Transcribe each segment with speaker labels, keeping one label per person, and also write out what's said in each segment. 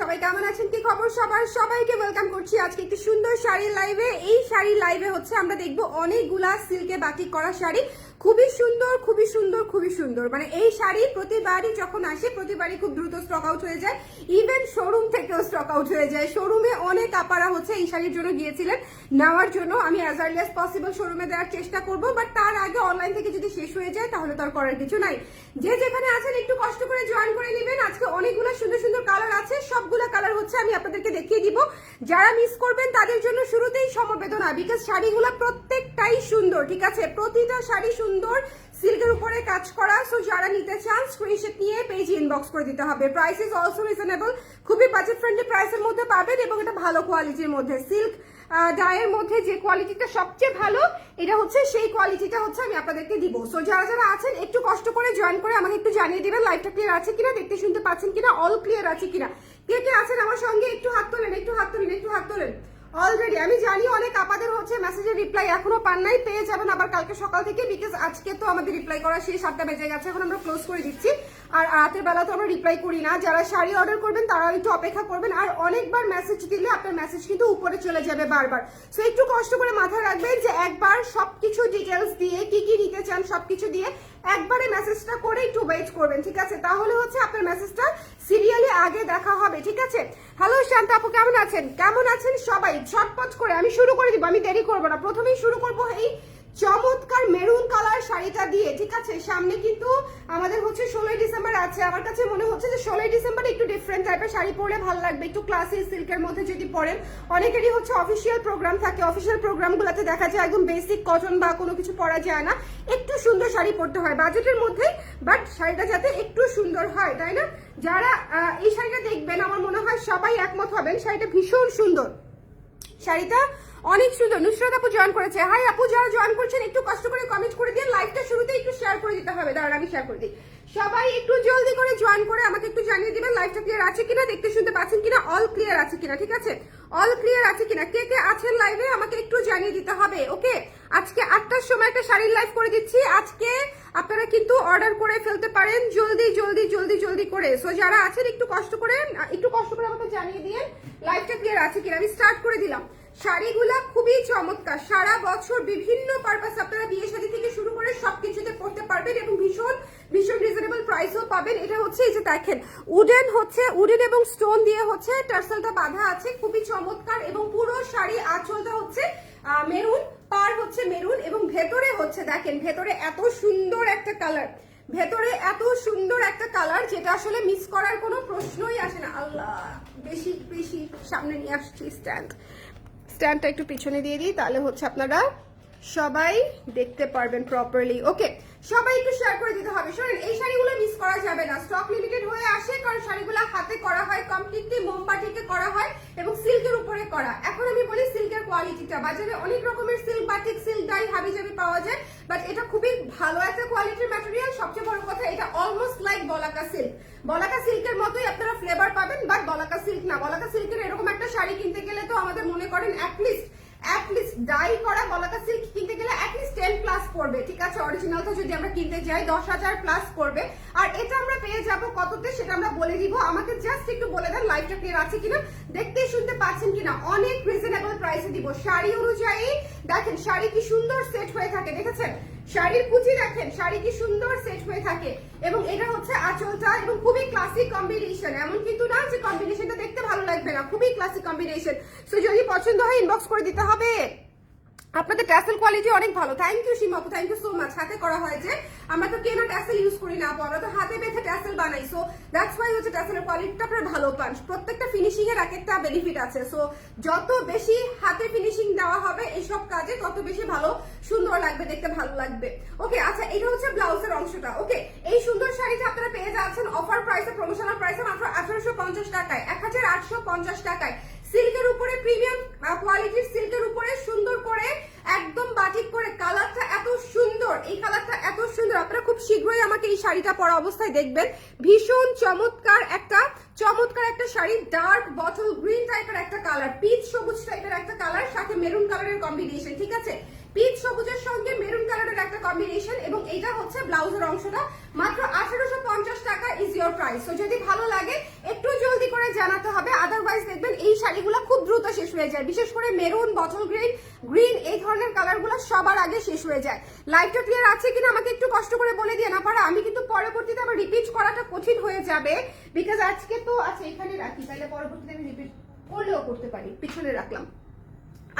Speaker 1: সবাই কেমন আছেন? কি খবর সবার? সবাইকে ওয়েলকাম করছি আজকে একটি সুন্দর শাড়ির লাইভে এই শাড়ির লাইভে হচ্ছে আমরা দেখব অনেকগুলা সিল্কে বাকি করা শাড়ি। খুবই সুন্দর খুবই সুন্দর খুবই সুন্দর। মানে এই শাড়ি প্রতিবারই যখন আসে, প্রতিবারই খুব দ্রুত স্টক আউট হয়ে যায়। ইভেন শোরুম থেকেও স্টক আউট হয়ে যায়। শোরুমে অনেক আপারা হচ্ছে এই শাড়ির জন্য গিয়েছিলেন। নেওয়ার জন্য আমি অ্যাজ আর্লি অ্যাজ পসিবল শোরুমে দেওয়ার চেষ্টা করব বাট তার আগে অনলাইন থেকে যদি শেষ হয়ে যায়, তাহলে তো আর করার কিছু নাই। যে যেখানে আছেন, একটু কষ্ট করে জয়েন করে নেবেন। আজকে অনেকগুলো সুন্দর সুন্দর কালার আছে। সবগুলো কালার হচ্ছে আমি আপনাদেরকে দেখিয়ে দিব। যারা মিস করবেন, তাদের জন্য শুরুতেই সমবেদনা বিকজ শাড়িগুলো প্রত্যেকটাই সুন্দর, ঠিক আছে? প্রতিটা শাড়ি সুন্দর সিল্কের উপরে কাজ করা। সো যারা নিতে চান স্ক্রিনশট নিয়ে পেজ ইনবক্স করে দিতে হবে। প্রাইস ইজ অলসো রিজনেবল খুবই বাজেট ফ্রেন্ডলি প্রাইসের মধ্যে পাবেন এবং এটা ভালো কোয়ালিটির মধ্যে। সিল্ক ডায়ের মধ্যে যে কোয়ালিটিটা সবচেয়ে ভালো, এটা হচ্ছে সেই কোয়ালিটিটা হচ্ছে আমি আপনাদেরকে দিব। সো যারা যারা আছেন, একটু কষ্ট করে জয়েন করে আমাকে একটু জানিয়ে দেবেন লাইভটা ক্লিয়ার আছে কিনা, দেখতে শুনতে পাচ্ছেন কিনা অল ক্লিয়ার আছে কিনা। কে কে আছেন আমার সঙ্গে? একটু হাত তোলেন, একটু হাত তোলেন, একটু হাত তোলেন। অলরেডি আমি জানি অনেক আপাদের হচ্ছে মেসেজের রিপ্লাই এখনও পান নাই, পেয়ে যাবেন আবার কালকে সকাল থেকে বিকজ আজকে তো আমাদের রিপ্লাই করা শেষ সাতটা বেজে গেছে, এখন আমরা ক্লোজ করে দিচ্ছি। আর রাতের বেলা তো আমরা রিপ্লাই করি না, যারা শাড়ি অর্ডার করবেন তারা একটু অপেক্ষা করবেন, আর অনেকবার মেসেজ দিলে আপনার মেসেজ কিন্তু উপরে চলে যাবে বারবার। সো একটু কষ্ট করে মাথায় রাখবেন যে একবার সবকিছু ডিটেলস দিয়ে, কি কি নিতে চান সবকিছু দিয়ে একবারে মেসেজটা করে একটু ওয়েট করবেন, ঠিক আছে? তাহলে হচ্ছে আপনার মেসেজটা সিরিয়ালি আগে দেখা হবে, ঠিক আছে? হ্যালো শান্ত আপু, কেমন আছেন? কেমন আছেন সবাই? ঝটপট করে, আমি শুরু করে দিব, আমি দেরি করব না। প্রথমেই শুরু করব এই চমৎকার মেরুন কালার শাড়িটা দিয়ে, ঠিক আছে? সামনে কিন্তু আমাদের হচ্ছে ষোলোই ডিসেম্বর আছে। আমার কাছে মনে হচ্ছে যে ষোলোই ডিসেম্বর একটু ডিফারেন্ট টাইপের শাড়ি পরলে ভালো লাগবে। একটু ক্লাসি সিল্কের মধ্যে যদি পরেন, অনেকেরই হচ্ছে অফিসিয়াল প্রোগ্রাম থাকে। অফিসিয়াল প্রোগ্রামগুলোতে দেখা যায় একদম বেসিক কটন বা কোনো কিছু পরা যায় না। একটু সুন্দর শাড়ি পরতে হয় বাজেটের মধ্যে বাট শাড়িটা যাতে একটু সুন্দর হয়, তাই না? যারা এই শাড়িটা দেখবেন, আমার মনে হয় সবাই একমত হবেন, শাড়িটা ভীষণ সুন্দর। শাড়িটা অনেক সুন্দর। নুসরাত আপু জয়েন করেছে। হাই আপু, যারা জয়েন করছেন, একটু কষ্ট করে কমেন্ট করে দিন লাইভটা শুরুতে একটু শেয়ার করে দিতে হবে। দাঁড়ান, আমি শেয়ার করে দিই। সবাই একটু জলদি করে জয়েন করে আমাকে একটু জানিয়ে দিবেন লাইভটা ক্লিয়ার আছে কিনা, দেখতে শুনতে পাচ্ছেন কিনা অল ক্লিয়ার আছে কিনা, ঠিক আছে? অল ক্লিয়ার আছে কিনা। কে কে আছেন লাইভে আমাকে একটু জানিয়ে দিতে হবে ওকে আজকে আটটার সময় একটা শাড়ির লাইভ করে দিচ্ছি। আজকে আপনারা কিন্তু অর্ডার করে ফেলতে পারেন। জলদি জলদি জলদি জলদি করে। সো যারা আছেন, একটু কষ্ট করে, একটু কষ্ট করে আমাকে জানিয়ে দিয়ে লাইভটা ক্লিয়ার আছে কিনা। আমি স্টার্ট করে দিলাম। শাড়িগুলা খুবই চমৎকার। সারা বছর বিভিন্ন পারপাস আপনারা বিয়ে শাড়ি থেকে শুরু করে সবকিছুতে পড়তে পারবেন এবং ভীষণ ভীষণ রিজনেবল প্রাইসও পাবেন। এটা হচ্ছে এই যে দেখেন উডেন হচ্ছে উডেন এবং স্টোন দিয়ে হচ্ছে টার্সেলটা বাঁধা আছে, খুবই চমৎকার এবং পুরো শাড়ি আঁচলটা হচ্ছে মেরুন, পার হচ্ছে মেরুন এবং ভেতরে হচ্ছে দেখেন, ভেতরে এত সুন্দর একটা কালার ভেতরে এত সুন্দর একটা কালার যেটা আসলে মিস করার কোনো প্রশ্নই আসে না। আল্লাহ, বেশি বেশি সামনে নিয়ে আসছি স্ট্যান্ড স্ট্যান্ডটা একটু পিছনে দিয়ে দিই, তাহলে হচ্ছে আপনারা সবাই দেখতে পারবেন প্রপারলি ওকে সবাই একটু শেয়ার করে দিতে হবে। শোনেন, এই শাড়িগুলো মিস করা যাবে না। স্টক লিমিটেড হয়ে আসে, কারণ শাড়িগুলো হাতে করা হয় কমপ্লিটলি মোমবাটিকে করা হয় এবং সিল্কের উপরে করা। এখন আমি বলি সিল্কের কোয়ালিটিটা বাজারে অনেক রকমের সিল্ক বাটিক সিল্ক ডাই হাবি জাবি পাওয়া যায় বাট এটা খুবই ভালো একটা কোয়ালিটির ম্যাটেরিয়াল সবচেয়ে বড় কথা এটা almost like Balaka silk Balaka সিল্কের মতোই আপনারা ফ্লেভার পাবেন বাট বলাকা সিল্ক না বলাকা সিল্কের এরকম একটা শাড়ি কিনতে গেলে তো আমাদের মনে করেন শাড়ি অনুযায়ী, দেখেন, শাড়ি কি সুন্দর সেট হয়ে থাকে, দেখেছেন? শাড়ির কুচি দেখেন, শাড়ি কি সুন্দর সেট হয়ে থাকে। এবং এটা হচ্ছে আঁচলটা, এবং খুবই ক্লাসিক কম্বিনেশন এমন কিন্তু না যে কম্বিনেশনটা দেখতে ভালো লাগবে খুবই ক্লাসিক কম্বিনেশন সো যদি পছন্দ হয় ইনবক্স করে দিতে হবে। আপনাদের ট্যাসেল কোয়ালিটি অনেক ভালো। থ্যাংক ইউ সীমাপু থ্যাংক ইউ সো মাচ হাতে করা হয় যে আমরা তো কেনা ট্যাসেল ইউজ করি না আমরা তো হাতে বেঁধে ট্যাসেল বানাই। সো দ্যাটস ওয়াই হচ্ছে ট্যাসেলের কোয়ালিটিটা আপনারা ভালো পান। প্রত্যেকটা ফিনিশিং এর এক একটা বেনিফিট আছে। সো যত বেশি হাতে ফিনিশিং দেওয়া হবে, এইসব কাজে তত বেশি ভালো, সুন্দর লাগবে, দেখতে ভালো লাগবে। ওকে আচ্ছা এটা হচ্ছে ব্লাউজের অংশটা। ওকে এই সুন্দর শাড়িটা আপনারা পেয়ে যাচ্ছেন অফার প্রাইসে প্রমোশনাল প্রাইসে মাত্র আঠারোশো পঞ্চাশ টাকায়, এক হাজার আটশো পঞ্চাশ টাকায়। সিল্কের উপরে প্রিমিয়াম কোয়ালিটির সিল্কের উপরে সুন্দর করে, একদম বাটিক করে। কালারটা এত সুন্দর, এই কালারটা এত সুন্দর। আপনারা খুব শীঘ্রই আমাকে এই শাড়িটা পরা অবস্থায় দেখবেন। ভীষণ চমৎকার একটা চমৎকার একটা শাড়ি ডার্ক বটল গ্রিন টাইপের একটা কালার পিচ সবুজ টাইপের একটা কালার সাথে মেরুন কালারের কম্বিনেশন ঠিক আছে? পিচ সবুজের সঙ্গে মেরুন কালারের একটা কম্বিনেশন এবং এটা হচ্ছে ব্লাউজের অংশটা। মাত্র আঠারোশো পঞ্চাশ টাকা ইজ ইয়োর প্রাইস তো যদি ভালো লাগে, একটু জলদি করে জানাতে হবে। এই শাড়িগুলো খুব দ্রুত শেষ হয়ে যায়। বিশেষ করে মেরুন বটল গ্রিন গ্রিন এই ধরনের কালারগুলো সবার আগে শেষ হয়ে যায়। লাইটটা ক্লিয়ার আছে কিনা আমাকে একটু কষ্ট করে বলে দিয়ে না পারা আমি কিন্তু পরবর্তীতে আবার রিপিট করাটা কঠিন হয়ে যাবে বিকজ আজকে তো আচ্ছা এখানে রাখি, তাহলে পরবর্তীতে আমি রিপিট করলেও করতে পারি, পিছনে রাখলাম।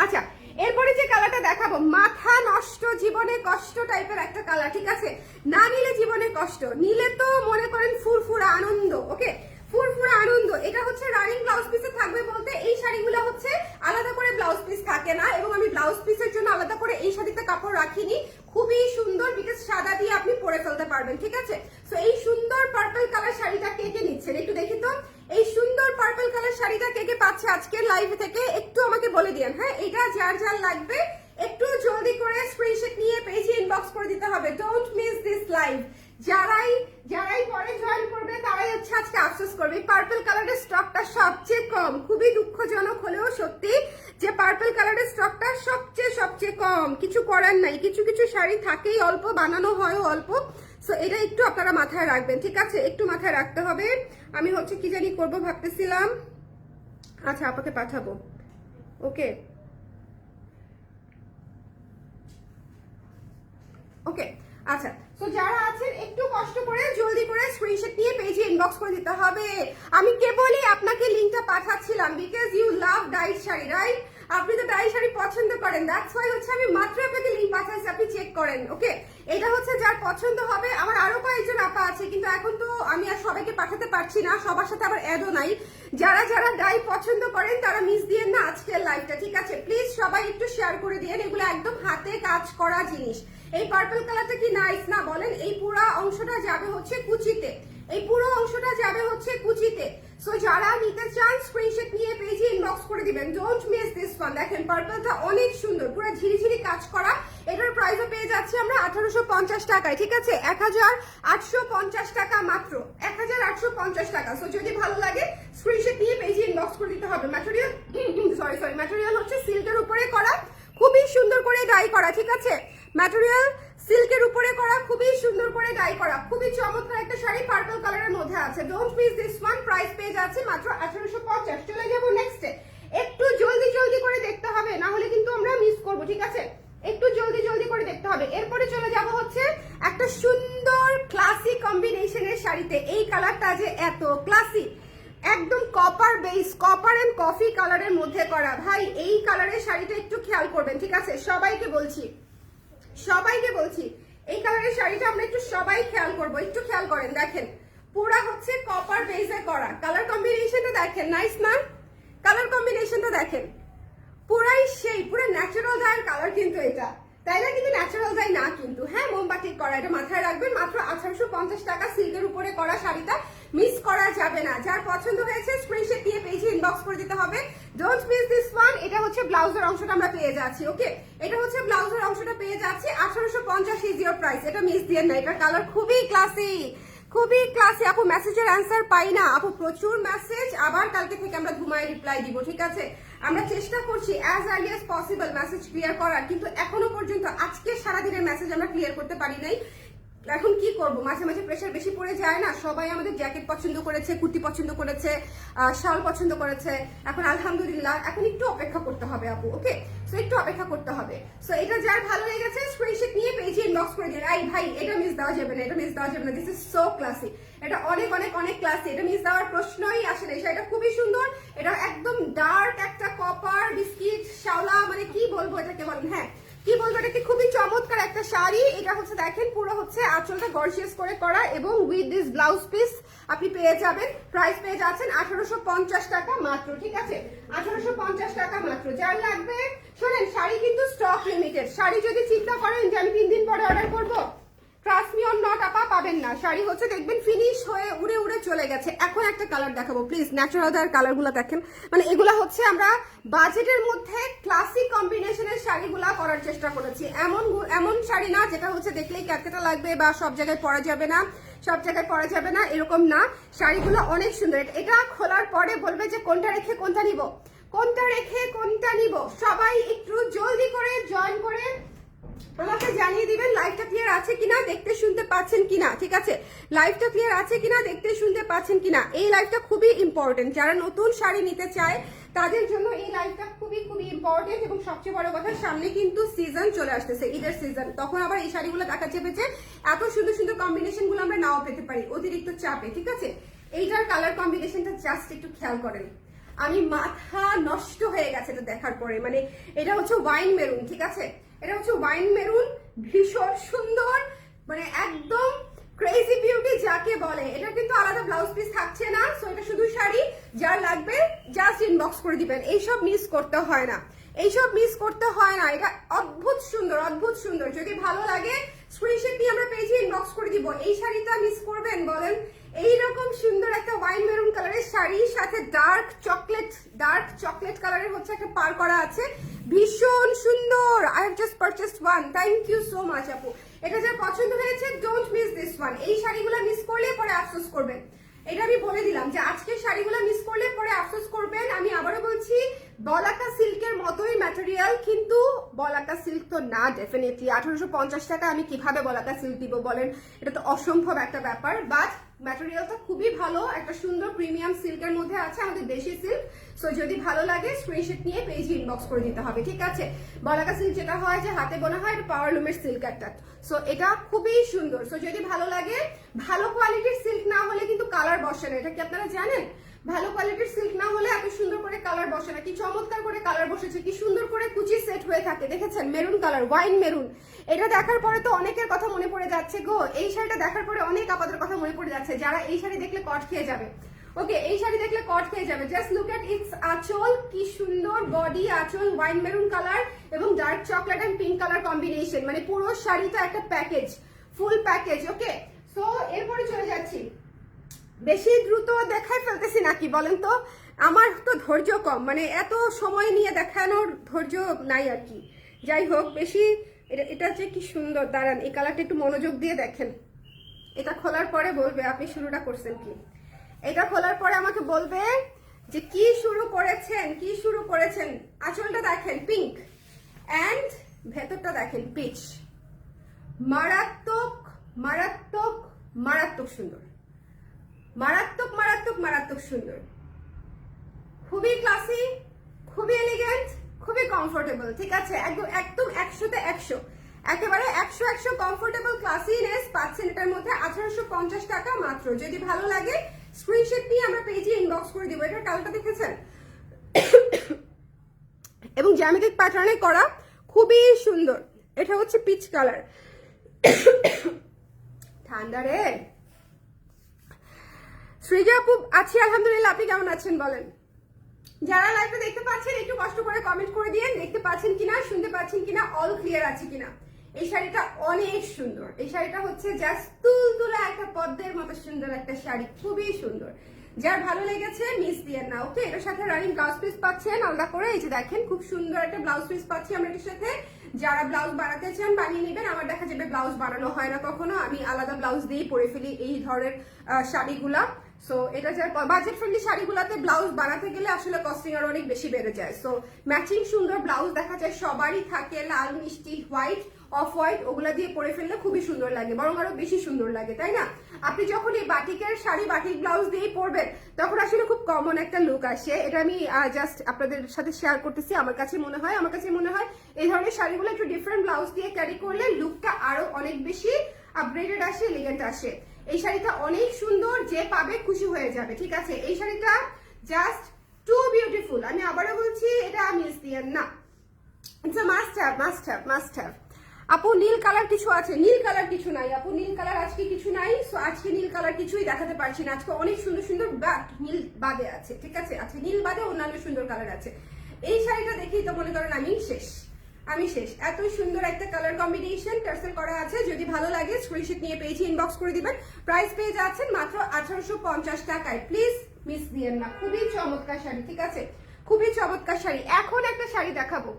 Speaker 1: আচ্ছা এরপরে যে কালারটা দেখাবো, মাথা নষ্ট জীবনে কষ্ট টাইপের একটা কালার ঠিক আছে? না নিলে জীবনে কষ্ট, নিলে তো মনে করেন ফুরফুরা আনন্দ ওকে ফুরফুরা আনন্দ। এটা হচ্ছে রানিং ব্লাউজ পিসে থাকবে বলতে এই শাড়িগুলো হচ্ছে আলাদা করে ব্লাউজ পিস থাকে না এবং আমি ব্লাউজ পিসের জন্য আলাদা করে এই শাড়িতে কাপড় রাখিনি। খুবই সুন্দর বিকজ সাদা দিয়ে আপনি পরে ফেলতে পারবেন, ঠিক আছে? তো এই সুন্দর পার্পল কালার শাড়িটা কে কে নিচ্ছেন একটু দেখি তো? এই সুন্দর পার্পল কালার শাড়িটা কে কে পাচ্ছে আজকের লাইভ থেকে একটু আমাকে বলে দিন হ্যাঁ? এটা যার যার লাগবে, একটু জলদি করে স্ক্রিনশট নিয়ে পেজে ইনবক্স করে দিতে হবে। ডোন্ট মিস দিস লাইভ যারাই যারাই পরে জয়েন করবে, তারাই হচ্ছে আজকে আফসোস করবে। পার্পল কালারের স্টকটা সবচেয়ে কম, খুবই দুঃখজনক হলেও সত্যি যে পার্পল কালারের স্টকটা সবচেয়ে সবচেয়ে কম। কিছু করার নাই, কিছু কিছু শাড়ি থাকেই, অল্প বানানো হয় অল্প। সো এটা একটু আপনারা মাথায় রাখবেন, ঠিক আছে? একটু মাথায় রাখতে হবে। আমি হচ্ছে কি জানি করব ভাবতেছিলাম। আচ্ছা আপনাকে পাঠাবো। ওকে। ওকে। আচ্ছা তো যারা আছেন, একটু কষ্ট করে, জলদি করে স্ক্রিনশট নিয়ে পেজে ইনবক্স করে দিতে হবে। আমি কেবলই আপনাকে লিংকটা পাঠাচ্ছিলাম বিকজ ইউ লাভ ডাইট শাড়ি রাইট আপনি তো ডাই শাড়ি পছন্দ করেন। দ্যাটস ওয়াই হচ্ছে আমি মাত্র আপনাকে লিংক পাঠাচ্ছি আপনি চেক করেন ওকে এটা হচ্ছে যার পছন্দ হবে। আমার আরও কয়েকজন আপা আছে, কিন্তু এখন তো আমি আর সবাইকে পাঠাতে পারছি না, সবার সাথে আবার অ্যাডও নাই। যারা যারা ডাই পছন্দ করেন, তারা মিস দিয়েন না আজকের লাইভটা ঠিক আছে? প্লিজ সবাই একটু শেয়ার করে দিয়েন, এগুলো একদম হাতে কাজ করা জিনিস। এই পার্পল কালারটা কি নাইস না বলেন? এই পুরো অংশটা যাবে হচ্ছে কুচিতে। এই পুরো অংশটা যাবে হচ্ছে কুচিতে। সো যারা নিতে চান স্ক্রিনশট নিয়ে পেজে ইনবক্স করে দিবেন। ডোন্ট মিস দিস ওয়ান দেখেন পার্পলটা অনেক সুন্দর। পুরো ঝিরিঝিরি কাজ করা। এটার প্রাইসও পেয়ে যাচ্ছি আমরা আঠারোশো পঞ্চাশ টাকায়, ঠিক আছে? এক হাজার আটশো পঞ্চাশ টাকা মাত্র। এক হাজার আটশো পঞ্চাশ টাকা। সো যদি ভালো লাগে স্ক্রিনশট নিয়ে পেজে ইনবক্স করে দিতে হবে ম্যাটেরিয়াল সরি সরি ম্যাটেরিয়াল হচ্ছে সিল্কের উপরে করা খুবই সুন্দর করে ডাই করা ঠিক আছে ম্যাটেরিয়াল সিল্কের উপরে করা, খুবই সুন্দর করে ডাই করা, খুবই চমৎকার একটা শাড়ি পার্পল কালারের মধ্যে আছে। Don't miss this one price পেয়ে যাচ্ছে মাত্র আঠারোশো পঞ্চাশ। চলে যাব নেক্সটে একটু জলদি জলদি করে দেখতে হবে, না হলে কিন্তু আমরা মিস করব, ঠিক আছে? একটু জলদি জলদি করে দেখতে হবে। এরপরে চলে যাব হচ্ছে একটা সুন্দর ক্লাসি কম্বিনেশনের শাড়িতে। এই কালারটা যে এত ক্লাসি একদম copper base copper and coffee কালারের মধ্যে করা। ভাই, এই কালারের শাড়িটা একটু খেয়াল করবেন, ঠিক আছে? সবাইকে বলছি। সবাইকে বলছি, এই কালারের শাড়িটা আমরা একটু সবাই খেয়াল করব। একটু খেয়াল করেন, দেখেন। পুরা হচ্ছে কপার বেসে করা। কালার কম্বিনেশনটা দেখেন নাইস না? কালার কম্বিনেশনটা দেখেন। পুরাই সেই, পুরো ন্যাচারাল ডায়ের কালার কিন্তু এটা। তাই না কিন্তু ন্যাচারাল ডাই না কিন্তু? হ্যাঁ মোমবাতি করা, এটা মাথায় রাখবেন। মাত্র আঠারোশো পঞ্চাশ টাকা সিল্কের উপরে করা শাড়িটা। মিস করা যাবে না। যার পছন্দ হয়েছে স্ক্রিনশট দিয়ে পেজে ইনবক্স করে দিতে হবে। ডোন্ট মিস দিস ওয়ান এটা হচ্ছে ব্লাউজের অংশটা আমরা পেয়ে যাচ্ছি ওকে এটা হচ্ছে ব্লাউজের অংশটা পেয়ে যাচ্ছি। আঠারোশো পঞ্চাশ ইজ ইয়োর প্রাইস এটা মিস দিয়ে না, এটার কালার খুবই ক্লাসি খুবই ক্লাসি আপু মেসেজের অ্যান্সার পাই না। আপু, প্রচুর মেসেজ আবার কালকে থেকে আমরা ঘুমায় রিপ্লাই দিব, ঠিক আছে? আমরা চেষ্টা করছি as early as possible message clear করার। কিন্তু এখনও পর্যন্ত আজকে সারাদিনের মেসেজ আমরা ক্লিয়ার করতে পারি নাই। এখন কি করব? মাঝে মাঝে প্রেশার বেশি পড়ে যায় না? সবাই আমাদের জ্যাকেট পছন্দ করেছে, কুর্তি পছন্দ করেছে শাল পছন্দ করেছে। এখন আলহামদুলিল্লাহ, এখন একটু অপেক্ষা করতে হবে আপু ওকে সো একটু অপেক্ষা করতে হবে। সো এটা যার ভালো লেগেছে স্ক্রিনশট নিয়ে পেজে ইনবক্স করে দিন। আই ভাই, এটা মিস দেওয়া যাবে না, এটা মিস দেওয়া যাবে না। দিস ইজ সো ক্লাসি এটা অনেক অনেক অনেক ক্লাসি এটা মিস দেওয়ার প্রশ্নই আসে না। শাড়িটা খুবই সুন্দর। এটা একদম ডার্ক একটা কপার বিস্কিট শাওলা মানে কি বলব এটাকে বলেন? হ্যাঁ। কি বলব, এটা কি খুবই চমৎকার একটা শাড়ি? এটা হচ্ছে, দেখেন, পুরো হচ্ছে আঁচলটা গর্জিয়াস করে করা এবং উইথ দিস ব্লাউজ পিস আপনি পেয়ে যাবেন। প্রাইস পেয়ে যাচ্ছেন আঠারোশো পঞ্চাশ টাকা মাত্র, ঠিক আছে? আঠারোশো পঞ্চাশ টাকা মাত্র। যার লাগবে, শোনেন, শাড়ি কিন্তু স্টক লিমিটেড শাড়ি যদি চিন্তা করেন যে আমি তিন দিন পরে অর্ডার করব ট্রাস্ট নট আপা পাবেন না। শাড়ি হচ্ছে, দেখবেন ফিনিশ হয়ে উড়ে উড়ে চলে গেছে। এখন একটা কালার দেখাবো প্লিজ ন্যাচারাল দার কালারগুলো দেখেন। মানে এগুলো হচ্ছে আমরা বাজেটের মধ্যে ক্লাসিক কম্বিনেশনের শাড়িগুলা করার চেষ্টা করেছি। এমন এমন শাড়ি না, যেটা হচ্ছে দেখলেই ক্যাটকেটা লাগবে বা সব জায়গায় পরা যাবে না, সব জায়গায় পরা যাবে না, এরকম না। শাড়িগুলো অনেক সুন্দর। এটা খোলার পরে বলবে যে, কোনটা রেখে কোনটা নিব? কোনটা রেখে কোনটা নিব? সবাই একটু জলদি করে জয়েন করে আমাকে জানিয়ে দিবেন লাইভটা ক্লিয়ার আছে কিনা, দেখতে শুনতে পাচ্ছেন কিনা, ঠিক আছে? লাইভটা ক্লিয়ার আছে কিনা, দেখতে শুনতে পাচ্ছেন কিনা? এই লাইভটা খুবই ইম্পর্টেন্ট যারা নতুন শাড়ি নিতে চায়, তাদের জন্য এই লাইভটা খুবই খুবই ইম্পর্টেন্ট এবং সবচেয়ে বড় কথা, সামনে কিন্তু সিজন চলে আসতেছে, ঈদের সিজন তখন আবার এই শাড়িগুলো দেখা যে, এত সুন্দর সুন্দর কম্বিনেশনগুলো আমরা নাও পেতে পারি, অতিরিক্ত চাপে, ঠিক আছে? এইটার কালার কম্বিনেশনটা জাস্ট একটু খেয়াল করেন। আমি মাথা নষ্ট হয়ে গেছে এটা দেখার পরে মানে এটা হচ্ছে ওয়াইন মেরুন ঠিক আছে? এটা হচ্ছে ওয়াইন মেরুন ভীষণ সুন্দর মানে একদম ক্রেজি বিউটি যাকে বলে। এটা কিন্তু আলাদা ব্লাউজ পিস থাকছে না সো এটা শুধু শাড়ি, যার লাগবে জাস্ট ইনবক্স করে দিবেন। এইসব মিস করতে হয় না। এইসব মিস করতে হয় না। এটা অদ্ভুত সুন্দর অদ্ভুত সুন্দর। যদি ভালো লাগে স্ক্রিনশট দিয়ে আমরা পেজে ইনবক্স করে দিব। এই শাড়িটা মিস করবেন, বলেন এইরকম সুন্দর একটা ওয়াইন মেরুন কালারের শাড়ি, সাথে ডার্ক চকলেট ডার্ক চকলেট কালারের হচ্ছে একটা পার করা আছে। ভীষণ সুন্দর! I have just purchased one thank you so much আপু। এটা যা পছন্দ হয়েছে ডোন্ট মিস দিস ওয়ান এই শাড়িগুলো মিস করলে পরে আফসোস করবেন। এটা আমি বলে দিলাম যে আজকে শাড়িগুলো মিস করলে পরে আফসোস করবেন। আমি আবারও বলছি, বলাকা সিল্কের মতোই ম্যাটেরিয়াল কিন্তু বলাকা সিল্ক তো না ডেফিনেটলি আঠারোশো পঞ্চাশ টাকা আমি কীভাবে বলাকা সিল্ক দিব বলেন? এটা তো অসম্ভব একটা ব্যাপার বাট ম্যাটেরিয়ালটা খুবই ভালো, একটা সুন্দর প্রিমিয়াম সিল্কের মধ্যে আছে আমাদের দেশি সিল্ক সো যদি ভালো লাগে স্ক্রিনশট নিয়ে পেজে ইনবক্স করে দিতে হবে, ঠিক আছে? বলাকা সিল্ক যেটা হয়, যে হাতে বোনা হয়, এটা পাওয়ার লুমের সিল্ক একটা। সো এটা খুবই সুন্দর। সো যদি ভালো লাগে, ভালো কোয়ালিটির সিল্ক না হলে কিন্তু কালার বসে না। এটা কি আপনারা জানেন? ভালো কোয়ালিটির সিল্ক না হলে এত সুন্দর করে কালার বসে না। কি চমৎকার করে কালার বসেছে, কি সুন্দর করে কুচি সেট হয়ে থাকে। দেখেছেন? মেরুন কালার ওয়াইন মেরুন এটা দেখার পরে তো অনেকের কথা মনে পড়ে যাচ্ছে গো। এই শাড়িটা দেখার পরে অনেক আপাদের কথা মনে পড়ে যাচ্ছে। যারা এই শাড়ি দেখলে কট খেয়ে যাবে। ওকে, এই শাড়ি দেখলে কট খেয়ে যাবে। জাস্ট লুক এট ইটস আঁচল, কি সুন্দর বডি আঁচল ওয়াইন মেরুন কালার এবং dark chocolate and pink colour combination মানে পুরো শাড়িটা একটা package full package okay so এরপরে চলে যাচ্ছি। বেশি দ্রুত দেখাই ফেলতেছি নাকি বলেন তো? আমার তো ধৈর্য কম মানে এত সময় নিয়ে দেখানোর ধৈর্য নাই আর কি। যাই হোক, বেশি, এটা এটা যে কি সুন্দর, দাঁড়ান, এই কালারটা একটু মনোযোগ দিয়ে দেখেন। এটা খোলার পরে বলবে, আপনি শুরুটা করছেন কি? এটা খোলার পরে আমাকে বলবে যে কি শুরু করেছেন, কি শুরু করেছেন? আঁচলটা দেখেন পিঙ্ক অ্যান্ড ভেতরটা দেখেন পিচ মারাত্মক মারাত্মক মারাত্মক সুন্দর। মারাত্মক মারাত্মক মারাত্মক সুন্দর। খুবই ক্লাসি খুবই এলিগেন্ট খুবই কমফোর্টেবল ঠিক আছে? একদম একদম একশোতে একশো। একেবারে একশো একশো কমফোর্টেবল ক্লাসিনেস পাচ্ছেন এটার মধ্যে আঠারোশো পঞ্চাশ টাকা মাত্র। যদি ভালো লাগে স্ক্রিনশট নিয়ে আমরা পেজে ইনবক্স করে দিব। এটা কালারটা দেখেছেন? এবং জ্যামিতিক প্যাটার্নে করা খুবই সুন্দর। এটা হচ্ছে পিচ কালার ঠান্ডা রে। সৃজা আপু, আছি, আলহামদুলিল্লাহ। আপনি কেমন আছেন বলেন? যারা লাইভে দেখতে পাচ্ছেন, একটু কষ্ট করে কমেন্ট করে দিয়ে দেখতে পাচ্ছেন কিনা, শুনতে পাচ্ছেন কিনা অল ক্লিয়ার আছে কিনা। এই শাড়িটা অনেক সুন্দর। এই শাড়িটা হচ্ছে জাস্ট তুলতুলা একটা পদ্মের মতো সুন্দর একটা শাড়ি, খুবই সুন্দর। যার ভালো লেগেছে মিস দিয়ে না ওকে এটার সাথে রানিং ব্লাউজ পিস পাচ্ছেন, আলাদা করে, এই যে দেখেন, খুব সুন্দর একটা ব্লাউজ পিস পাচ্ছি আমরা এটার সাথে। যারা ব্লাউজ বানাতে চান, বানিয়ে নেবেন। আমার দেখা যাবে ব্লাউজ বানানো হয় না কখনো। আমি আলাদা ব্লাউজ দিয়েই পরে ফেলি এই ধরনের শাড়িগুলা। সো এটা যার বাজেট ফ্রেন্ডলি শাড়িগুলোতে ব্লাউজ বানাতে গেলে আসলে কস্টিং আর অনেক বেশি বেড়ে যায়। সো ম্যাচিং সুন্দর ব্লাউজ দেখা যায়, সবারই থাকে লাল, মিষ্টি হোয়াইট অফ হোয়াইট ওগুলা দিয়ে পরে ফেললে খুবই সুন্দর লাগে, বরং আরও বেশি সুন্দর লাগে, তাই না? আপনি যখন এই বাটিকের শাড়ি, বাটিক ব্লাউজ দিয়েই পরবেন, তখন আসলে খুব কমন একটা লুক আসে। এটা আমি জাস্ট আপনাদের সাথে শেয়ার করতেছি। আমার কাছে মনে হয়, আমার কাছে মনে হয় এই ধরনের শাড়িগুলো একটু ডিফারেন্ট ব্লাউজ দিয়ে ক্যারি করলে লুকটা আরও অনেক বেশি আপগ্রেডেড আসে এলিগেন্ট আসে। এই শাড়িটা অনেক সুন্দর, যে পাবে খুশি হয়ে যাবে, ঠিক আছে? এই শাড়িটা জাস্ট টু বিউটিফুল আমি আবারও বলছি, এটা মিস দিয়ে না। আপু, নীল কালার কিছু আছে? নীল কালার কিছু নাই। আপু, নীল কালার আজকে কিছু নাই। সো আজকে নীল কালার কিছুই দেখাতে পারছি না। আজকে অনেক সুন্দর সুন্দর নীল বাদে আছে, ঠিক আছে? আচ্ছা নীল বাদে অন্যান্য সুন্দর কালার আছে। এই শাড়িটা দেখেই তো মনে করেন আমি শেষ। আমি শেষ। এত সুন্দর একটা কালার কম্বিনেশন টার্সেল করা আছে। যদি ভালো লাগে স্ক্রিনশট নিয়ে পেয়েছি ইনবক্স করে দিবেন। প্রাইস পেয়ে যাচ্ছেন মাত্র আঠারোশো পঞ্চাশ টাকায়। প্লিজ মিস দিয়েন না। খুবই চমৎকার শাড়ি, ঠিক আছে? খুবই চমৎকার শাড়ি। এখন একটা শাড়ি দেখাবো।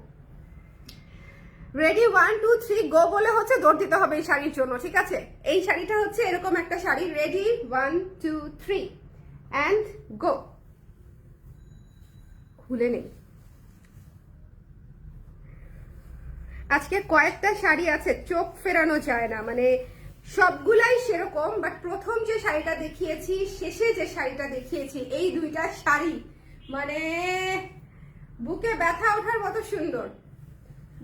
Speaker 1: Ready one two three go বলে হচ্ছে দৌড় দিতে হবে এই শাড়ির জন্য, ঠিক আছে? এই শাড়িটা হচ্ছে এরকম একটা sari. Ready one two three and go খুলে নেই। আজকে কয়েকটা শাড়ি আছে, চোখ ফেরানো যায় না। মানে সবগুলাই সেরকম বাট প্রথম যে শাড়িটা দেখিয়েছি, শেষে যে শাড়িটা দেখিয়েছি, এই দুইটা শাড়ি মানে বুকে ব্যথা ওঠার মতো সুন্দর।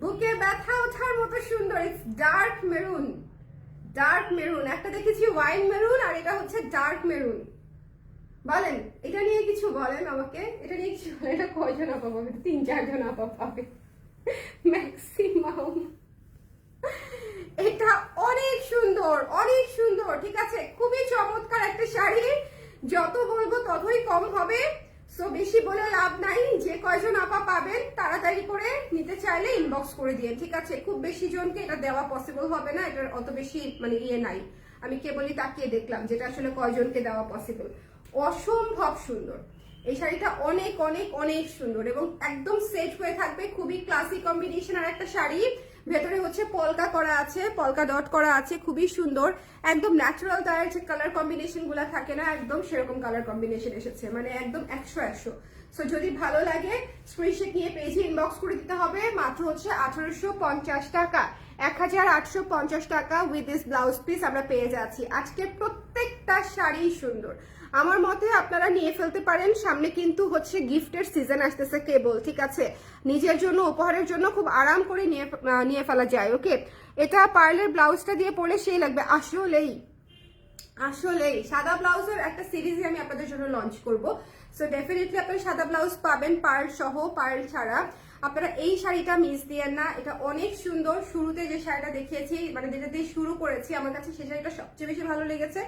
Speaker 1: বুকে ব্যথা ওঠার মতো সুন্দর। It's dark maroon dark maroon একটা দেখেছি ওয়াইন মেরুন আর এটা হচ্ছে ডার্ক মেরুন বলেন, এটা নিয়ে কিছু বলেন আমাকে? এটা নিয়ে কিছু বলেন, এটা কয়জন আপা পাবে তিন, চারজন আপা পাবে। ম্যাক্সিমাম। এটা অনেক সুন্দর অনেক সুন্দর, ঠিক আছে? খুবই চমৎকার একটা শাড়ি। যত বলব ততই কম হবে। সো বেশি বলে লাভ নাই। যে কয়জন আপা পাবেন, তাড়াতাড়ি করে নিতে চাইলে ইনবক্স করে দিয়ে ঠিক আছে? খুব বেশি জনকে এটা দেওয়া পসিবল হবে না, এটার অত বেশি মানে ইয়ে নাই। আমি কেবলই তাকিয়ে দেখলাম যেটা আসলে কয়জনকে দেওয়া পসিবল অসম্ভব সুন্দর। এই শাড়িটা অনেক অনেক অনেক সুন্দর এবং একদম সেট হয়ে থাকবে খুবই ক্লাসিক কম্বিনেশন আর একটা শাড়ি। ভেতরে হচ্ছে পলকা করা আছে পলকা ডট করা আছে, খুবই সুন্দর। একদম ন্যাচারাল তার যে কালার কম্বিনেশনগুলা থাকে না, একদম সেরকম কালার কম্বিনেশন এসেছে মানে একদম একশো একশো। সো যদি ভালো লাগে স্ক্রিনশট নিয়ে পেজে ইনবক্স করে দিতে হবে, মাত্র হচ্ছে আঠারোশো পঞ্চাশ টাকা। এক হাজার আটশো পঞ্চাশ টাকা উইথ দিস ব্লাউজ পিস আমরা পেয়ে যাচ্ছি। আজকের প্রত্যেকটা শাড়ি সুন্দর। আমার মতে আপনারা নিয়ে ফেলতে পারেন, সামনে কিন্তু হচ্ছে গিফটের সিজন আসতেছে কেবল ঠিক আছে? নিজের জন্য, উপহারের জন্য খুব আরাম করে নিয়ে নিয়ে ফেলা যায় ওকে এটা পার্লের ব্লাউজটা দিয়ে পরলে সেই লাগবে। আসলেই আসলেই, সাদা ব্লাউজের একটা সিরিজই আমি আপনাদের জন্য লঞ্চ করব। সো ডেফিনেটলি আপনারা সাদা ব্লাউজ পাবেন পার্ল সহ, পার্ল ছাড়া। আপনারা এই শাড়িটা মিস দিয়েন না। এটা অনেক সুন্দর। শুরুতে যে শাড়িটা দেখিয়েছি মানে যেটা দিয়ে শুরু করেছি, আমার কাছে সেই শাড়িটা সবচেয়ে বেশি ভালো লেগেছে।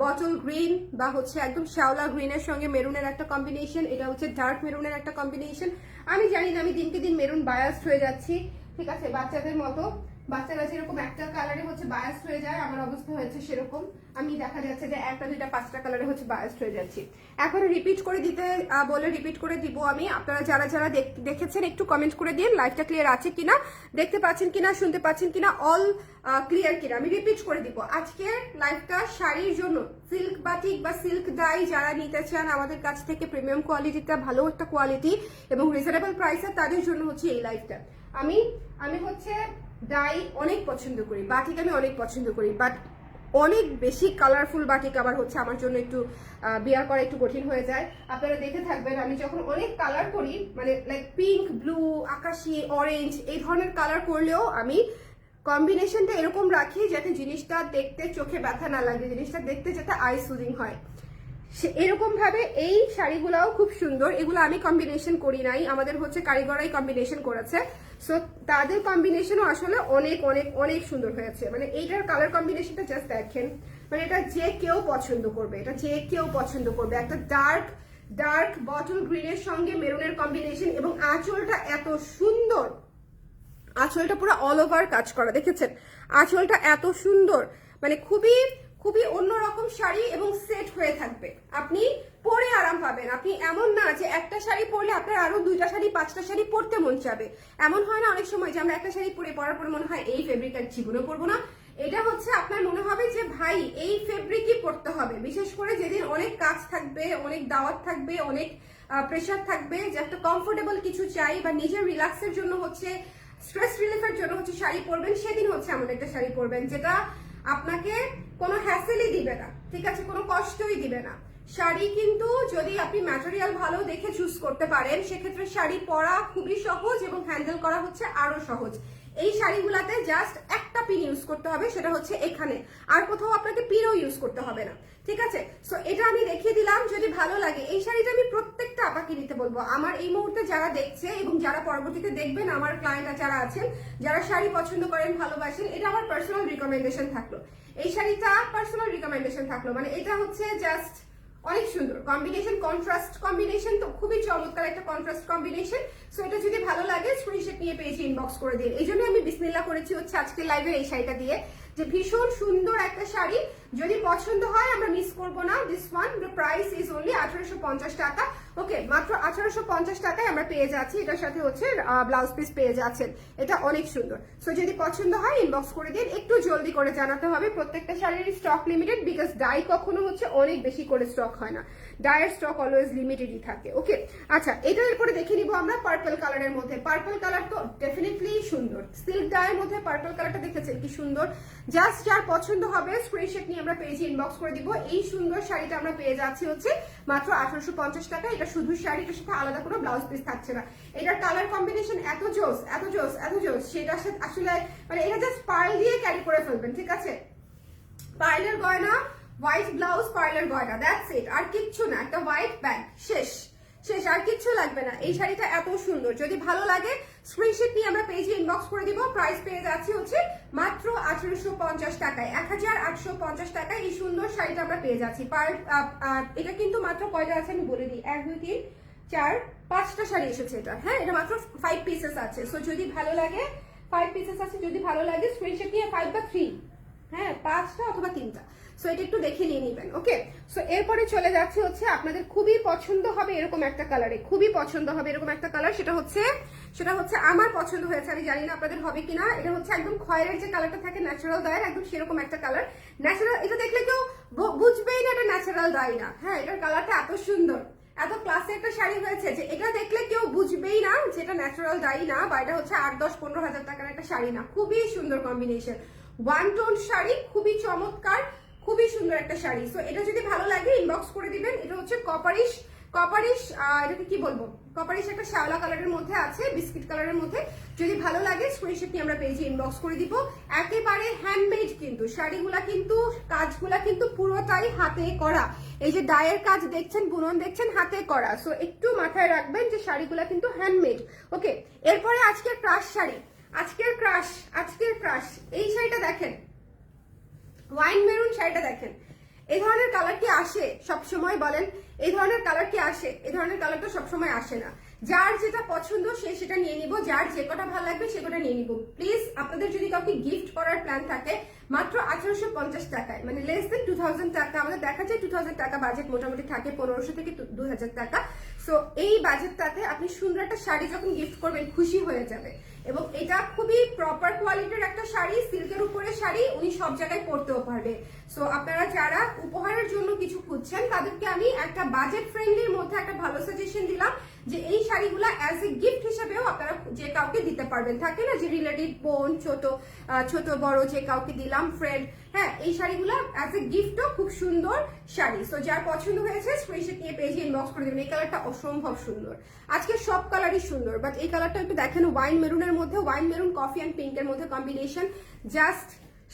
Speaker 1: বটল গ্রিন বা হচ্ছে একদম শ্যাওলা গ্রিনের সঙ্গে মেরুনের একটা কম্বিনেশন এটা হচ্ছে ডার্ক মেরুনের একটা কম্বিনেশন আমি জানি না, আমি দিনকে দিন মেরুন বায়াস্ট হয়ে যাচ্ছি। ঠিক আছে, বাচ্চাদের মতো। বাচ্চারা যেরকম একটা কালারে হচ্ছে বায়াস হয়ে যায়, আমার অবস্থা হয়েছে সেরকম। আমি দেখা যাচ্ছে যে একটা, দুইটা, পাঁচটা কালারে হচ্ছে বায়াস হয়ে যাচ্ছি। এখন রিপিট করে দিতে বলে রিপিট করে দিব আমি। আপনারা যারা যারা দেখ- দেখেছেন, একটু কমেন্ট করে দিন লাইফটা ক্লিয়ার আছে কিনা, দেখতে পাচ্ছেন কিনা, শুনতে পাচ্ছেন কিনা অল ক্লিয়ার কিনা। আমি রিপিট করে দিব। আজকে লাইফটা শাড়ির জন্য সিল্ক বাটিক বা সিল্ক ডাই যারা নিতে চান, আমাদের কাছ থেকে প্রিমিয়াম কোয়ালিটিটা ভালো একটা কোয়ালিটি এবং রিজনেবল প্রাইসে তাদের জন্য হচ্ছে এই লাইফটা আমি আমি হচ্ছে ডাই অনেক পছন্দ করি, বাটিক আমি অনেক পছন্দ করি বাট অনেক বেশি কালারফুল বাটিক আবার হচ্ছে আমার জন্য একটু বিয়ার করা একটু কঠিন হয়ে যায়। আপনারা দেখে থাকবেন, আমি যখন অনেক কালার করি মানে লাইক পিঙ্ক ব্লু আকাশি অরেঞ্জ এই ধরনের কালার করলেও আমি কম্বিনেশনটা এরকম রাখি যাতে জিনিসটা দেখতে চোখে ব্যথা না লাগে, জিনিসটা দেখতে যাতে আই সুদিং হয়। এরকম ভাবে এই শাড়িগুলাও খুব সুন্দর। এগুলো আমি কম্বিনেশন করি নাই। আমাদের হচ্ছে কারিগরাই কম্বিনেশন করেছে। সো তাদের কম্বিনেশনও আসলে অনেক অনেক অনেক সুন্দর হয়েছে। মানে এইটার কালার কম্বিনেশনটা জাস্ট দেখেন। মানে এটা যে কেউ পছন্দ করবে, এটা যে কেউ পছন্দ করবে। একটা ডার্ক ডার্ক বটল গ্রিনের সঙ্গে মেরুনের কম্বিনেশন এবং আঁচলটা এত সুন্দর। আঁচলটা পুরো অল ওভার কাজ করা। দেখেছেন? আঁচলটা এত সুন্দর। মানে খুবই খুবই অন্যরকম শাড়ি এবং সেট হয়ে থাকবে। আপনি পরে আরাম পাবেন। আপনি এমন না যে একটা শাড়ি পরলে আপনার আরও দুইটা শাড়ি, পাঁচটা শাড়ি পরতে মন চাবে। এমন হয় না অনেক সময় যে আমরা একটা শাড়ি পরে পরার পরে মনে হয় এই ফেব্রিক আর জীবনে পরবো না। এটা হচ্ছে আপনার মনে হবে যে, ভাই, এই ফেব্রিকই পরতে হবে। বিশেষ করে যেদিন অনেক কাজ থাকবে, অনেক দাওয়াত থাকবে, অনেক প্রেশার থাকবে, যে একটা কমফোর্টেবল কিছু চাই বা নিজের রিল্যাক্সের জন্য হচ্ছে স্ট্রেস রিলিফের জন্য হচ্ছে শাড়ি পরবেন, সেদিন হচ্ছে এমন একটা শাড়ি পরবেন, যেটা আপনাকে কোনো হ্যাসেলই দিবে না, ঠিক আছে? কোনো কষ্টই দিবে না। শাড়ি কিন্তু যদি আপনি ম্যাটেরিয়াল ভালো দেখে চুজ করতে পারেন, সেক্ষেত্রে শাড়ি পরা খুবই সহজ এবং হ্যান্ডেল করা হচ্ছে আরও সহজ। এই শাড়িগুলাতে জাস্ট একটা পিন ইউজ করতে হবে, সেটা হচ্ছে এখানে। আর কোথাও আপনাকে পিনও ইউজ করতে হবে না। ঠিক আছে? সো এটা আমি দেখিয়ে দিলাম, যদি ভালো লাগে। এই শাড়িটা আমি প্রত্যেকটা আপাকে নিতে বলব। আমার এই মুহূর্তে যারা দেখছে এবং যারা পরবর্তীতে দেখবেন, আমার ক্লায়েন্ট যারা আছেন, যারা শাড়ি পছন্দ করেন, ভালোবাসেন, এটা আমার পার্সোনাল রিকমেন্ডেশন থাকল। এই শাড়িটা পার্সোনাল রিকমেন্ডেশন থাকল। মানে এটা হচ্ছে জাস্ট অনেক সুন্দর। কম্বিনেশন কন্ট্রাস্ট কম্বিনেশন তো খুবই চমৎকার একটা কন্ট্রাস্ট কম্বিনেশন সো এটা যদি ভালো লাগে স্ক্রিনশট নিয়ে পেয়েছি ইনবক্স করে দিন। এই জন্য আমি বিসমিল্লা করেছি হচ্ছে আজকে লাইভে এই শাড়িটা দিয়ে। যে ভীষণ সুন্দর একটা শাড়ি। যদি পছন্দ হয়, আমরা মিস করব না। This one the price is only আঠারোশো পঞ্চাশ টাকা। ওকে মাত্র আঠারোশো পঞ্চাশ টাকায় আমরা পেয়ে যাচ্ছি। এটার সাথে হচ্ছে ব্লাউজ পিস পেয়ে যাচ্ছেন। এটা অনেক সুন্দর। সো যদি পছন্দ হয় ইনবক্স করে দিন। একটু জলদি করে জানাতে হবে, প্রত্যেকটা শাড়ির স্টক লিমিটেড বিকজ ডাই কখনো হচ্ছে অনেক বেশি করে স্টক হয় না। ডায়ের স্টক অলওয়েজ লিমিটেডই থাকে। ওকে আচ্ছা এটা এরপরে দেখে নিব আমরা পার্পল কালারের মধ্যে। পার্পল কালার তো ডেফিনেটলি সুন্দর। সিল্ক ডায়ের মধ্যে পার্পল কালারটা দেখেছেন? কি সুন্দর। জাস্ট যার পছন্দ হবে স্ক্রিনশট নিয়ে আমরা পেজে ইনবক্স করে দিব। এই সুন্দর শাড়িটা আমরা পেয়ে যাচ্ছি হচ্ছে মাত্র আঠারোশো পঞ্চাশ টাকা। এটা শুধু শাড়ি এটার সাথে আলাদা কোনো ব্লাউজ পিস থাকছে না। এটার কালার কম্বিনেশন এত জোস এত জোস এত জোস। সেটার সাথে আসলে মানে এটা জাস্ট পার্ল দিয়ে ক্যারি করে ফেলবেন, ঠিক আছে? পার্লের গয়না হোয়াইট ব্লাউজ পার্লের গয়না দ্যাটস ইট আর কিচ্ছু না, একটা হোয়াইট ব্যাগ শেষ। শেষ আর কিচ্ছু লাগবে না। এই শাড়িটা এত সুন্দর। যদি ভালো লাগে স্ক্রিনশট নিয়ে আমরা পেজে ইনবক্স করে দিব। প্রাইস পেয়ে যাচ্ছি হচ্ছে মাত্র আঠারোশো পঞ্চাশ টাকায়। এক হাজার আটশো পঞ্চাশ টাকায় এই সুন্দর শাড়িটা আমরা পেয়ে যাচ্ছি। পার এটা কিন্তু মাত্র কয়টা আছে আমি বলে দিই। এক, দুই, তিন, চার, পাঁচটা শাড়ি এসেছে এটা। হ্যাঁ এটা মাত্র ফাইভ পিসেস আছে। সো যদি ভালো লাগে ফাইভ পিসেস আছে। যদি ভালো লাগে স্ক্রিনশট নিয়ে ফাইভ বা থ্রি হ্যাঁ পাঁচটা অথবা তিনটা। সো এটা একটু দেখে নিয়ে নিবেন ওকে সো এরপরে চলে যাচ্ছে হচ্ছে আপনাদের খুবই পছন্দ হবে এরকম একটা কালারে খুবই পছন্দ হবে এরকম একটা কালার সেটা হচ্ছে সেটা হচ্ছে আমার পছন্দ হয়েছে। আমি জানি না আপনাদের হবে কিনা, এটা হচ্ছে একদম খয়ের যে কালারটা থাকে ন্যাচারাল ডায়ের একদম সেরকম একটা কালার ন্যাচারাল এটা দেখলে কেউ বুঝবেই না এটা ন্যাচারাল ডাই না। হ্যাঁ এটার কালারটা এত সুন্দর, এত ক্লাসে একটা শাড়ি হয়েছে যে এটা দেখলে কেউ বুঝবেই না যে এটা ন্যাচারাল ডাই না বা এটা হচ্ছে আট, দশ, পনেরো হাজার টাকার একটা শাড়ি না। খুবই সুন্দর কম্বিনেশন ওয়ান টোন শাড়ি, খুবই চমৎকার। খুবই সুন্দর একটা শাড়ি। সো এটা যদি ভালো লাগে ইনবক্স করে দিবেন। এটা হচ্ছে কপারিশ। কপারিশ এটাকে কি বলব? কপারিশ একটা শ্যাওলা কালারের মধ্যে আছে, বিস্কিট কালারের মধ্যে। যদি ভালো লাগে স্ক্রিনশট নিয়ে আমরা পেজে ইনবক্স করে দিব। একেবারে হ্যান্ডমেড কিন্তু। শাড়িগুলা কিন্তু, কাজগুলা কিন্তু পুরোটাই হাতে করা। এই যে ডায়ের কাজ দেখছেন, বুনন দেখছেন, হাতে করা। সো একটু মাথায় রাখবেন যে শাড়িগুলা কিন্তু হ্যান্ডমেড ওকে এরপরে আজকের ক্রাশ শাড়ি। আজকের ক্রাশ আজকের ক্রাশ এই শাড়িটা দেখেন। ওয়াইন মেরুন শাড়িটা দেখেন। এই ধরনের কালার কি আসে? সবসময় বলেন, এই ধরনের কালার কি আসে? এই ধরনের কালার তো সবসময় আসে না। যার যেটা পছন্দ সে সেটা নিয়ে নিব, যার যে কটা ভালো লাগবে সে কটা নিয়ে নিব। প্লিজ আপনাদের যদি কাউকে গিফট করার প্ল্যান থাকে, মাত্র আঠারোশো পঞ্চাশ টাকায় মানে লেস দেন টু থাউজেন্ড টাকা, আমাদের দেখা যায় টু থাউজেন্ড টাকা বাজেট মোটামুটি থাকে, পনেরোশো থেকে দু হাজার টাকা। সো এই বাজেটটাতে আপনি সুন্দর একটা শাড়ি যখন গিফট করবেন, খুশি হয়ে যাবে। এবং এটা খুবই প্রপার কোয়ালিটির একটা শাড়ি, সিল্কের উপরে শাড়ি, উনি সব জায়গায় পরতেও পারবে। সো আপনারা যারা উপহারের জন্য কিছু খুঁজছেন, তাদেরকে আমি একটা বাজেট ফ্রেন্ডলির মধ্যে একটা ভালো সাজেশন দিলাম। যে এই শাড়িগুলা অ্যাজ এ গিফট হিসেবেও আপনারা যে কাউকে দিতে পারবেন। থাকে না যে রিলেটিভ বোন, ছোট ছোট, বড় যে কাউকে দিলাম ফ্রেন্ড হ্যাঁ এই শাড়িগুলো অ্যাজ এ গিফটও খুব সুন্দর শাড়ি। সো যার পছন্দ হয়েছে স্ক্রিনশট নিয়ে পেজে ইনবক্স করে দেবেন। এই কালারটা অসম্ভব সুন্দর। আজকে সব কালারই সুন্দর বাট এই কালারটা একটু দেখেন ওয়াইন মেরুনের মধ্যে ওয়াইন মেরুন কফি অ্যান্ড পিঙ্কের মধ্যে কম্বিনেশন জাস্ট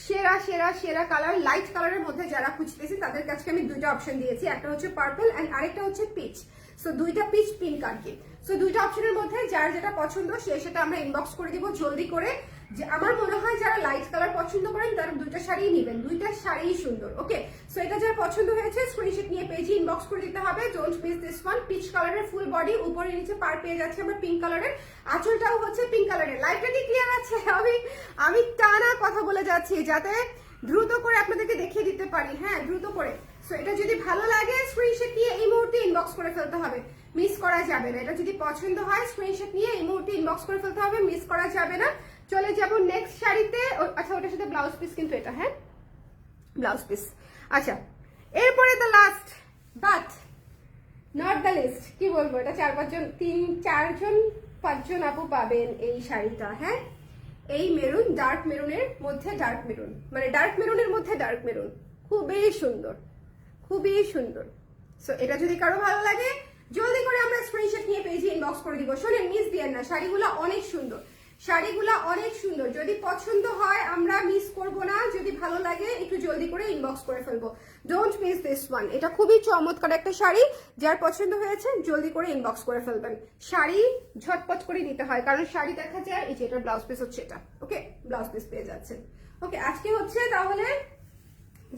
Speaker 1: সেরা সেরা সেরা কালার লাইট কালারের মধ্যে যারা খুঁজতেছি, তাদের কাছে আমি দুইটা অপশন দিয়েছি। একটা হচ্ছে পার্পল অ্যান্ড আরেকটা হচ্ছে পিচ সো দুইটা পিচ পিঙ্ক আর কি। সো দুইটা অপশনের মধ্যে যার যেটা পছন্দ, সে সেটা আমরা ইনবক্স করে দিব, জলদি করে। যে আমার মনে হয় যারা লাইট কালার পছন্দ করেন তারা দুইটা শাড়ি নেবেন। দুইটা শাড়িই সুন্দর ওকে সো এটা যার পছন্দ হয়েছে স্ক্রিনশট নিয়ে পেজে ইনবক্স করে দিতে হবে। Don't miss this one peach কালারের ফুল বডি উপরে নিচে পার পেয়ে যাচ্ছে আমরা পিঙ্ক কালারের আঁচলটাও হচ্ছে পিঙ্ক কালারের লাইটটা কি ক্লিয়ার আছে? আমি আমি টানা কথা বলে যাচ্ছি যাতে দ্রুত করে আপনাদেরকে দেখিয়ে দিতে পারি। হ্যাঁ দ্রুত করে। সো এটা যদি ভালো লাগে স্ক্রিনশট নিয়ে এই মুহূর্তে ইনবক্স করে ফেলতে হবে। মিস করা যাবে না। এটা যদি পছন্দ হয় স্ক্রিনশট নিয়ে এই মুহূর্তে ইনবক্স করে ফেলতে হবে। মিস করা যাবে না। চলে যাব নেক্সট শাড়িতে। আচ্ছা ওটার সাথে ব্লাউজ পিস কিন্তু এটা হ্যাঁ? ব্লাউজ পিস আচ্ছা এরপরে the last but not the least কি বলব, এটা চার পাঁচজন, তিন, চারজন, পাঁচজন আপু পাবেন এই শাড়িটা হ্যাঁ? এই মেরুন ডার্ক মেরুনের মধ্যে ডার্ক মেরুন মানে ডার্ক মেরুনের মধ্যে ডার্ক মেরুন খুবই সুন্দর খুবই সুন্দর। সো এটা যদি কারও ভালো লাগে, জলদি করে আমরা স্ক্রিনশট নিয়ে পেজে ইনবক্স করে দিব। শোনেন মিস দিয়েন না, শাড়িগুলো অনেক সুন্দর। শাড়িগুলো অনেক সুন্দর। যদি পছন্দ হয়, আমরা মিস করব না। যদি ভালো লাগে, একটু জলদি করে ইনবক্স করে ফেলব। ডোন্ট মিস দিস ওয়ান এটা খুবই চমৎকার একটা শাড়ি। যার পছন্দ হয়েছে, জলদি করে ইনবক্স করে ফেলবেন। শাড়ি ঝটপট করে নিতে হয়, কারণ শাড়ি দেখা যায়, এই যে এটা ব্লাউজ পিস হচ্ছে এটা। ওকে ব্লাউজ পিস পেয়ে যাচ্ছেন। ওকে আজকে হচ্ছে তাহলে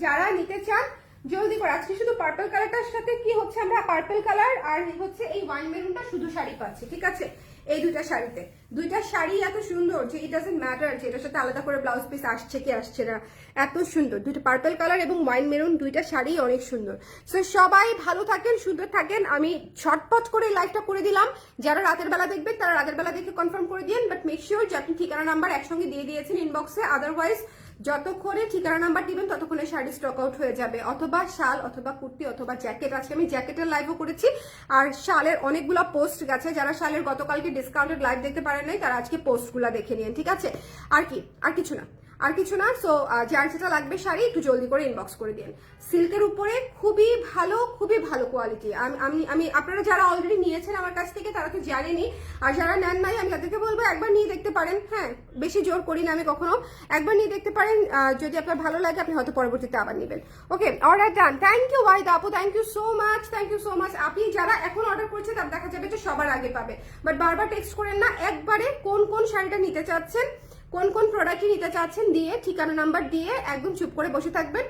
Speaker 1: যারা নিতে চান, জলদি করে। আজকে শুধু পার্পল কালারটার সাথে কি হচ্ছে আমরা পার্পল কালার আর হচ্ছে এই ওয়াইন মেরুনটা শুধু শাড়ি পাচ্ছি, ঠিক আছে? এই দুইটা শাড়িতে। দুইটা শাড়ি এত সুন্দর যে ইট ডাজেন্ট ম্যাটার যে এটার সাথে আলাদা করে ব্লাউজ পিস আসছে কি আসছে না। এত সুন্দর। দুইটা পার্পল কালার এবং ওয়াইন মেরুন দুইটা শাড়ি অনেক সুন্দর। সো সবাই ভালো থাকেন, সুন্দর থাকেন। আমি ছটপট করে লাইভটা করে দিলাম। যারা রাতের বেলা দেখবেন, তারা রাতের বেলা দেখে কনফার্ম করে দিন বাট মেক শিওর যে আপনি ঠিকানা নাম্বার একসঙ্গে দিয়ে দিয়েছেন ইনবক্সে আদারওয়াইজ যতক্ষণে ঠিকানা নাম্বার দিবেন, ততক্ষণে শাড়ি স্টক আউট হয়ে যাবে। অথবা শাল, অথবা কুর্তি, অথবা জ্যাকেট আজকে আমি জ্যাকেটের লাইভও করেছি। আর শালের অনেকগুলো পোস্ট গেছে, যারা শালের গতকালকে ডিসকাউন্টেড লাইভ দেখতে পারেন নাই, তারা আজকে পোস্টগুলো দেখে নিন ঠিক আছে? আর কি? আর কিছু না। আর কিছু না সো যার যেটা লাগবে শাড়ি একটু জলদি করে ইনবক্স করে দিন। সিল্কের উপরে খুবই ভালো খুবই ভালো কোয়ালিটি আমি আমি আপনারা যারা অলরেডি নিয়েছেন আমার কাছ থেকে, তারা তো জানেনি আর যারা নেন নাই, আমি তাদেরকে বলব, একবার নিয়ে দেখতে পারেন। হ্যাঁ বেশি জোর করি না আমি কখনো। একবার নিয়ে দেখতে পারেন যদি আপনার ভালো লাগে, আপনি হয়তো পরবর্তীতে আবার নেবেন। Okay order done thank you with আপু thank you so much thank you so much আপনি যারা এখন অর্ডার করছে তার দেখা যাবে যে সবার আগে পাবে। বাট বারবার টেক্সট করেন না, একবারে কোন কোন শাড়িটা নিতে চাচ্ছেন কোন কোন প্রোডাক্টই নিতে চাচ্ছেন দিয়ে, ঠিকানা নাম্বার দিয়ে একদম চুপ করে বসে থাকবেন।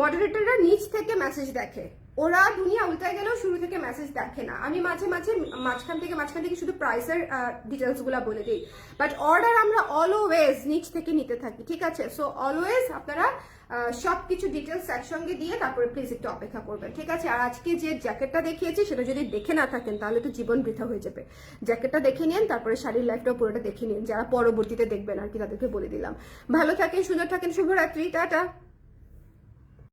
Speaker 1: মডারেটররা নিচ থেকে মেসেজ দেখে। ওরা দুনিয়া উল্টায় গেলেও শুরু থেকে মেসেজ দেখে না। আমি মাঝে মাঝে মাঝখান থেকে মাঝখান থেকে শুধু প্রাইসের ডিটেলসগুলো বলে দিই। বাট অর্ডার আমরা অলওয়েজ নিচ থেকে নিতে থাকি, ঠিক আছে? সো অলওয়েজ আপনারা সব কিছু ডিটেলস একসঙ্গে দিয়ে তারপরে প্লিজ একটু অপেক্ষা করবেন, ঠিক আছে? আর আজকে যে জ্যাকেটটা দেখিয়েছি, সেটা যদি দেখে না থাকেন, তাহলে তো জীবন বৃথা হয়ে যাবে। জ্যাকেটটা দেখে নিন, তারপরে শাড়ির লাইফটা পুরোটা দেখে নিন, যারা পরবর্তীতে দেখবেন আর কি তাদেরকে বলে দিলাম। ভালো থাকেন, সুন্দর থাকেন, শুভরাত্রি, টাটা!